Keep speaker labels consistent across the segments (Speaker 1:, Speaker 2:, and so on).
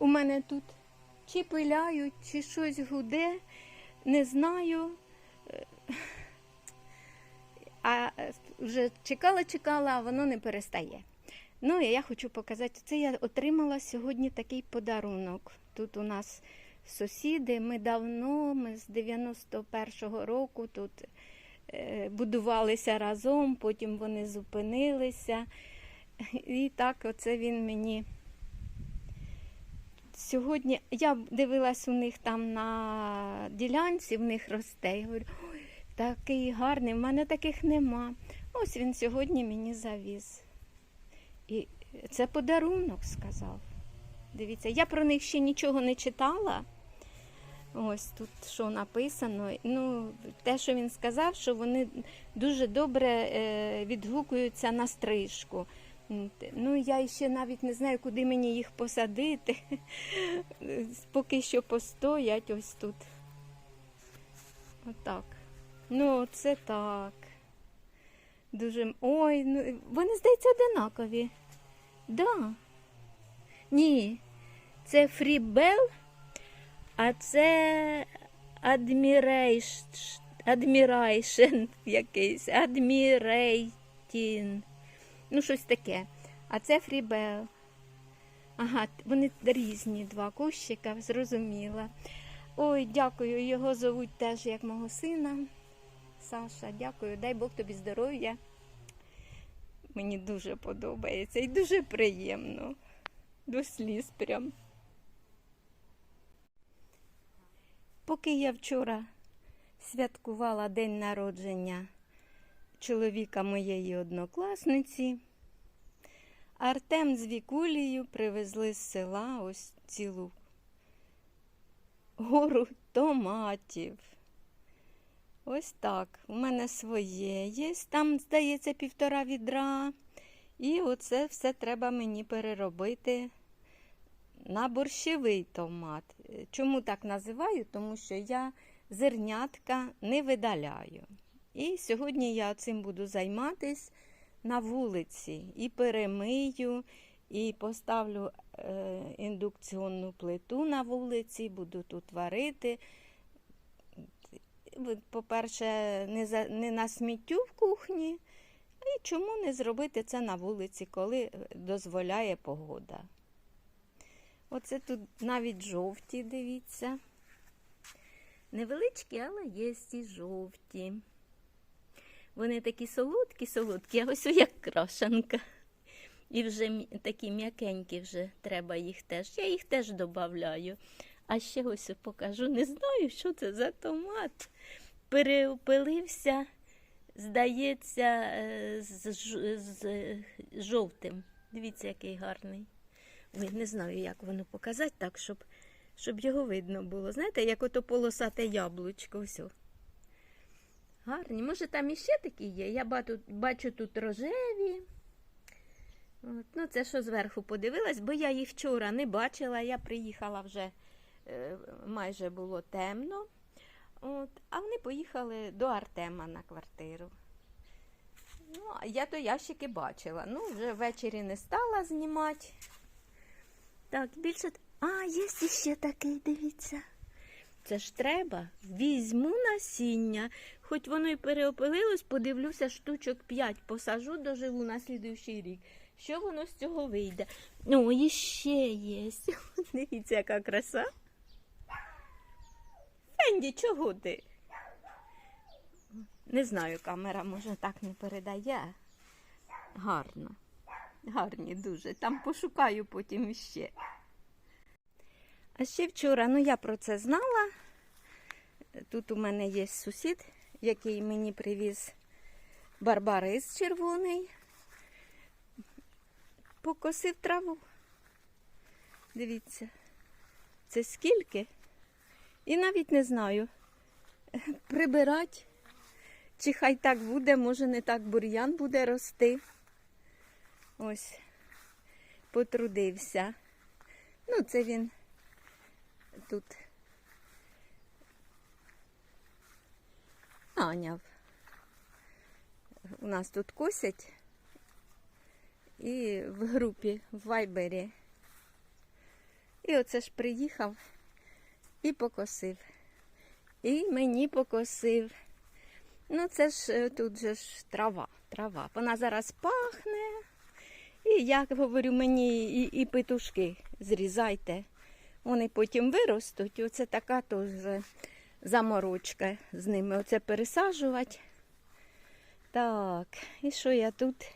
Speaker 1: у мене тут чи пиляють, чи щось гуде, не знаю. Е, А вже чекала, чекала, а воно не перестає. Ну, і я хочу показати, це я отримала сьогодні такий подарунок. Тут у нас сусіди, ми давно, ми з 91-го року тут е, будувалися разом, потім вони зупинилися. І так, оце він мені. Сьогодні я дивилась у них там на ділянці, в них росте. Я говорю, ой, такий гарний, в мене таких нема. Ось він сьогодні мені завіз. І це подарунок, сказав. Дивіться, я про них ще нічого не читала. Ось тут що написано. Ну, те, що він сказав, що вони дуже добре е, відгукуються на стрижку. Ну, я ще навіть не знаю, куди мені їх посадити. Поки що постоять ось тут. Отак. Ну, це так. Дуже. Ой, ну вони, здається, одинакові. Да. Ні. Це фрібел, а це адмірейш... адмірайшен якийсь. Адмірейтін. Ну, щось таке. А це фрібел. Ага, вони різні два кущика, зрозуміла. Ой, дякую. Його зовуть теж як мого сина. Саша, дякую. Дай Бог тобі здоров'я. Мені дуже подобається і дуже приємно. До сліз прям. Поки я вчора святкувала день народження чоловіка моєї однокласниці, Артем з Вікулією привезли з села ось цілу гору томатів. Ось так. У мене своє є. Там, здається, півтора відра. І оце все треба мені переробити на борщовий томат. Чому так називаю? Тому що я зернятка не видаляю. І сьогодні я цим буду займатись на вулиці. І перемию, і поставлю е, індукційну плиту на вулиці, буду тут варити. По-перше, не, за, не на сміттю в кухні, і чому не зробити це на вулиці, коли е, дозволяє погода. Оце тут навіть жовті, дивіться. Невеличкі, але є і жовті. Вони такі солодкі, солодкі, а ось як крашанка. І вже такі м'якенькі вже треба їх теж. Я їх теж додаю. А ще ось покажу. Не знаю, що це за томат. Переопилився, здається, е, з, з е, жовтим. Дивіться, який гарний. Ой, не знаю, як воно показати так, щоб, щоб його видно було. Знаєте, як ото полосате яблучко. Ось. Гарні. Може, там іще такі є. Я бачу тут рожеві. От. Ну, це що зверху подивилась, бо я їх вчора не бачила. Я приїхала вже е, майже було темно. От. А вони поїхали до Артема на квартиру. Ну, я то ящики бачила. Ну, вже ввечері не стала знімати. Так, більше. А, є ще такий, дивіться. Це ж треба. Візьму насіння. Хоч воно й переопилилось, подивлюся, штучок 5 посажу, доживу на слідуючий рік. Що воно з цього вийде? О, і ще є. Дивіться, яка краса. Фенді, чого ти? Не знаю, камера може так не передає. Гарно. Гарні дуже. Там пошукаю потім іще. А ще вчора, ну я про це знала. Тут у мене є сусід, який мені привіз барбарис червоний. Покосив траву. Дивіться, це скільки? І навіть не знаю. Прибирать. Чи хай так буде, може не так бур'ян буде рости. Ось, потрудився. Ну, це він тут наняв. У нас тут косять і в групі в Вайбері. І оце ж приїхав і покосив. І мені покосив. Ну, це ж е, тут же ж трава, трава. Вона зараз пахне. І я говорю, мені і, і петушки зрізайте. Вони потім виростуть. Оце така теж заморочка з ними. Оце пересаджувати. Так, і що я тут?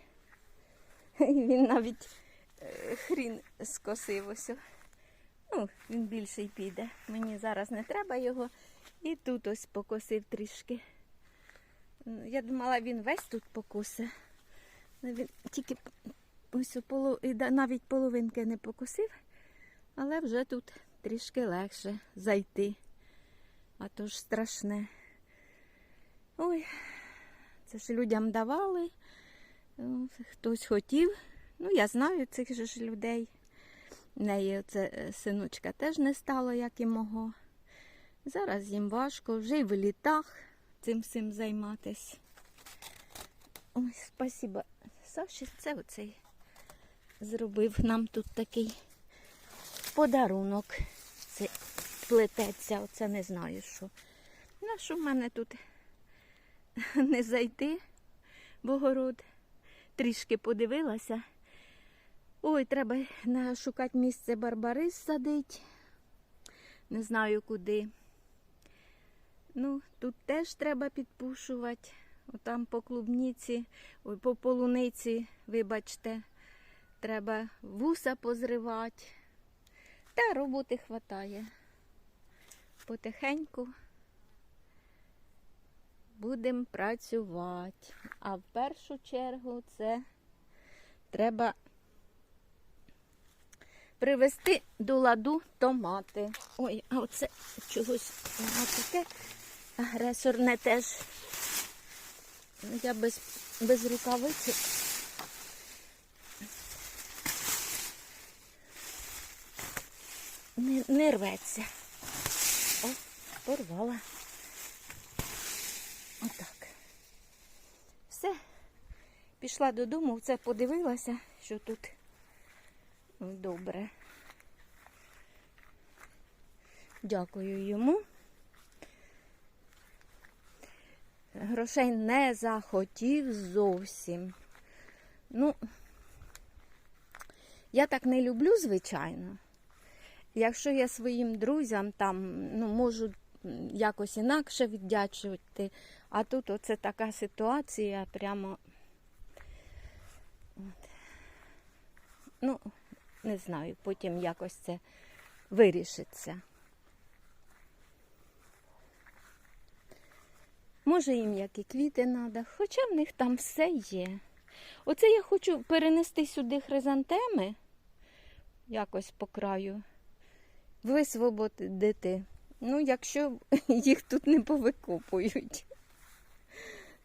Speaker 1: Він навіть е, хрін скосив ось. Ну, він більший піде. Мені зараз не треба його. І тут ось покосив трішки. Ну, Я думала, він весь тут покосе. Ну, Він тільки ось і навіть половинки не покосив, але вже тут трішки легше зайти. А то ж страшне. Ой, це ж людям давали. Ну, Хтось хотів. Ну, я знаю цих же ж людей. В неї це е, синочка теж не стало, як і мого. Зараз їм важко, вже й в літах цим всім займатись. Ой, спасибо. Саші, це оцей зробив нам тут такий подарунок. Це плететься, оце не знаю що. Ну, що в мене тут не зайти в огород. Трішки подивилася. Ой, треба шукати місце барбарис садить. Не знаю куди. Ну, тут теж треба підпушувати. Отам по клубніці, ой, по полуниці, вибачте, треба вуса позривати. Та роботи хватає. Потихеньку будемо працювати. А в першу чергу це треба привезти до ладу томати. Ой, а оце чогось таке агресорне теж. Я без, без рукавиці. Не, не рветься. Порвала. Отак. Все. Пішла додому, це подивилася, що тут добре. Дякую йому. Грошей не захотів зовсім. Ну, я так не люблю, звичайно. Якщо я своїм друзям там ну, можу якось інакше віддячувати, а тут оце така ситуація прямо. От. Ну, не знаю, потім якось це вирішиться. Може, їм які квіти треба, хоча в них там все є. Оце я хочу перенести сюди хризантеми, якось по краю, висвободити. Ну, якщо їх тут не повикопують.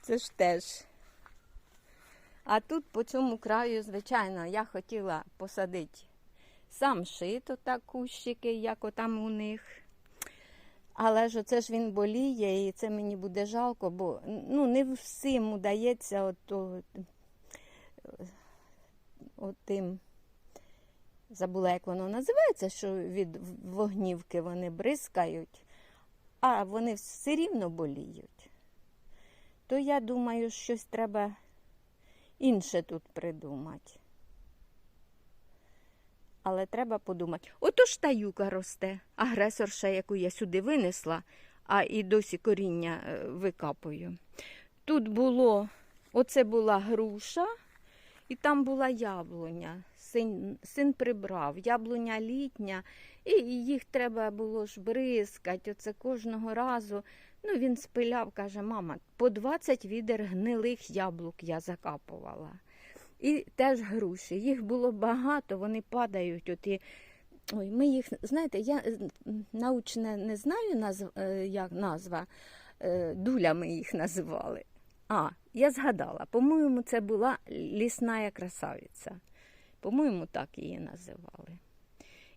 Speaker 1: Це ж теж. А тут по цьому краю, звичайно, я хотіла посадити сам шито так кущики, як отам у них. Але ж оце ж він боліє, і це мені буде жалко, бо ну, не всім удається ото, отим, забула, як воно називається, що від вогнівки вони бризкають, а вони все рівно боліють. То я думаю, щось треба інше тут придумати. Але треба подумати. Ото ж та юка росте, агресорша, яку я сюди винесла, а і досі коріння е, викапую. Тут було, оце була груша, і там була яблуня. Син, син прибрав, яблуня літня, і їх треба було ж бризкати. Оце кожного разу. Ну, він спиляв, каже, мама, по 20 відер гнилих яблук я закапувала. І теж груші. Їх було багато, вони падають. От і... Ой, ми їх, знаєте, я е, научне не знаю, назв... е, як назва, е, дулями їх називали. А, я згадала, по-моєму, це була лісна красавиця. По-моєму, так її називали.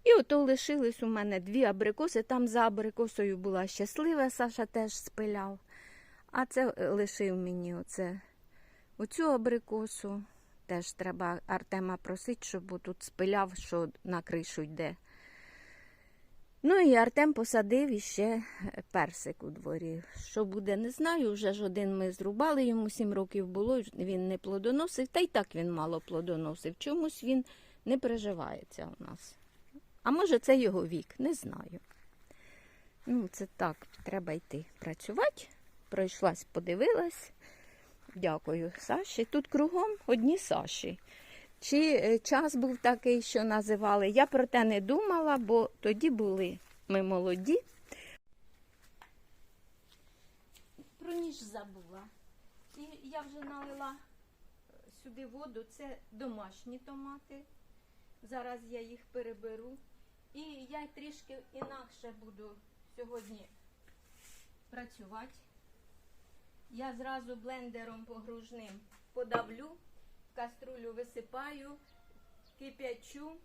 Speaker 1: І ото лишились у мене дві абрикоси. Там за абрикосою була щаслива, Саша теж спиляв. А це е, лишив мені оце, оцю абрикосу. Теж треба Артема просити, щоб тут спиляв, що на кришу йде. Ну і Артем посадив іще персик у дворі. Що буде, не знаю. Вже ж один ми зрубали, йому сім років було, він не плодоносив, та й так він мало плодоносив. Чомусь він не приживається у нас. А може, це його вік, не знаю. Ну, це так, треба йти працювати. Пройшлась, подивилась. Дякую, Саші. Тут кругом одні Саші. Чи е, час був такий, що називали? Я про те не думала, бо тоді були ми молоді. Про ніж забула. І я вже налила е, сюди воду. Це домашні томати. Зараз я їх переберу. І я трішки інакше буду сьогодні працювати. Я зразу блендером погружним подавлю, в каструлю висипаю, кип'ячу,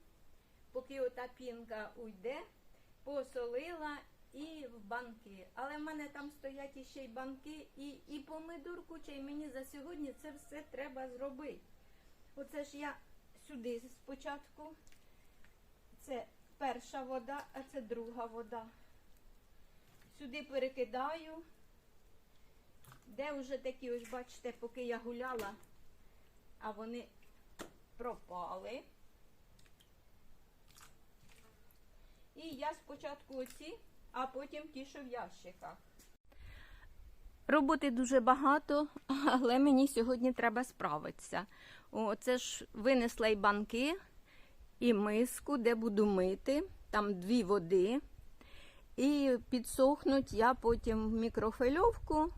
Speaker 1: поки ота пінка уйде, посолила і в банки. Але в мене там стоять іще й банки, і, і помидор куча, мені за сьогодні це все треба зробити. Оце ж я сюди спочатку. Це перша вода, а це друга вода. Сюди перекидаю. Де вже такі, ось бачите, поки я гуляла, а вони пропали. І я спочатку оці, а потім ті, що в ящиках. Роботи дуже багато, але мені сьогодні треба справитися. О, це ж винесла й банки, і миску, де буду мити. Там дві води. І підсохнуть я потім в мікрофильовку.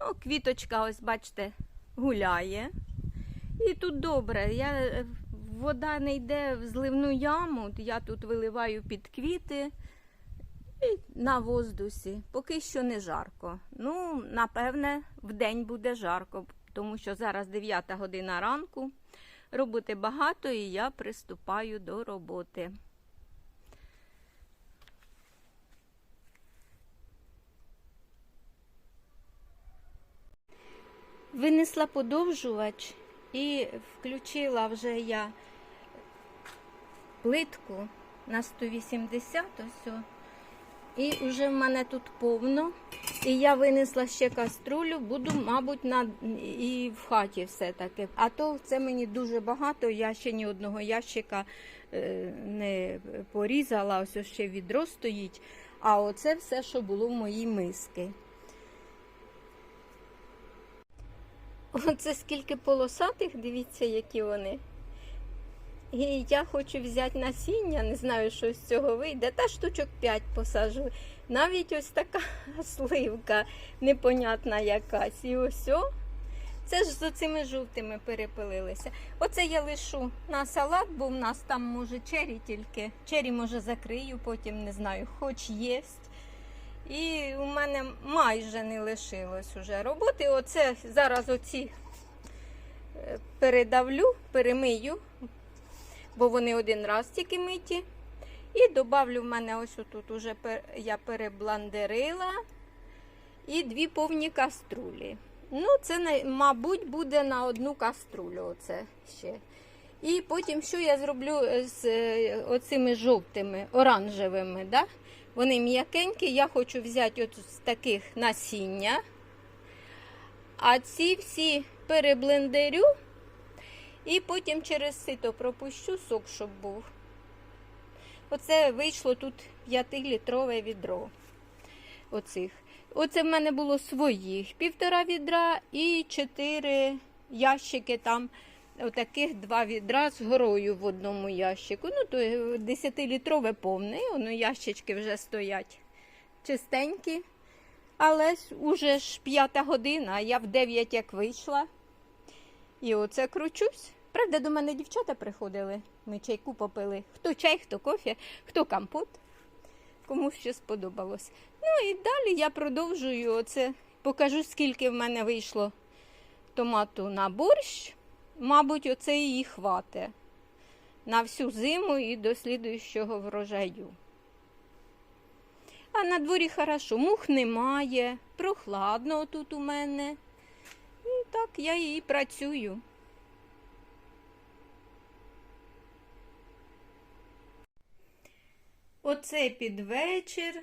Speaker 1: Ну, квіточка, ось бачите, гуляє. І тут добре. Я, е, вода не йде в зливну яму, я тут виливаю під квіти і на воздусі. Поки що не жарко. Ну, напевне, в день буде жарко, тому що зараз 9 година ранку. Роботи багато, і я приступаю до роботи. Винесла подовжувач і включила вже я плитку на 180 ось. І вже в мене тут повно. І я винесла ще каструлю, буду, мабуть, на, і в хаті все-таки. А то це мені дуже багато, я ще ні одного ящика е, не порізала, ось ще відро стоїть. А оце все, що було в моїй миски. Оце скільки полосатих, дивіться, які вони. І я хочу взяти насіння, не знаю, що з цього вийде. Та штучок 5 посажу. Навіть ось така сливка непонятна якась. І ось. Це ж з цими жовтими перепилилися. Оце я лишу на салат, бо в нас там може чері тільки. Чері, може, закрию, потім не знаю, хоч єсть. І у мене майже не лишилось уже роботи. Оце зараз оці е, передавлю, перемию, бо вони один раз тільки миті. І добавлю в мене ось тут уже я перебландерила і дві повні каструлі. Ну, це, мабуть, буде на одну каструлю. Оце ще. І потім, що я зроблю з е, оцими жовтими, оранжевими. Да? Вони м'якенькі, я хочу взяти от з таких насіння. А ці всі переблендерю і потім через сито пропущу сок, щоб був. Оце вийшло тут 5-літрове відро. Оцих. Оце в мене було своїх півтора відра і чотири ящики там. Отаких два відра з горою в одному ящику. Ну, то 10-літрове повне, воно ящички вже стоять чистенькі. Але уже ж п'ята година, а я в 9 як вийшла. І оце кручусь. Правда, до мене дівчата приходили, ми чайку попили. Хто чай, хто кофе, хто компот. Кому що сподобалось. Ну і далі я продовжую оце, покажу, скільки в мене вийшло томату на борщ. Мабуть, оце її хвате на всю зиму і до слідуючого врожаю. А на дворі хорошо, мух немає, прохладно тут у мене. І так я і працюю.
Speaker 2: Оце під вечір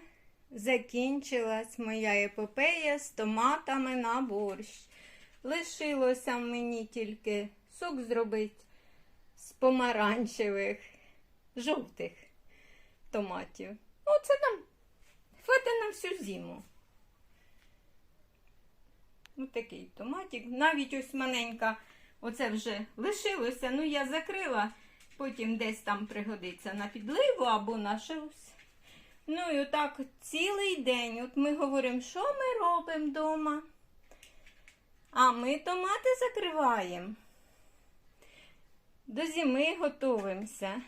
Speaker 2: закінчилась моя епопея з томатами на борщ. Лишилося мені тільки сок зробити з помаранчевих, жовтих томатів. Оце там хватить на всю зиму. Ось такий томатик. Навіть ось маленька, оце вже лишилося. Ну, я закрила, потім десь там пригодиться на підливу або на щось. Ну і отак цілий день. От ми говоримо, що ми робимо вдома. А ми томати закриваємо. До зими готуємося.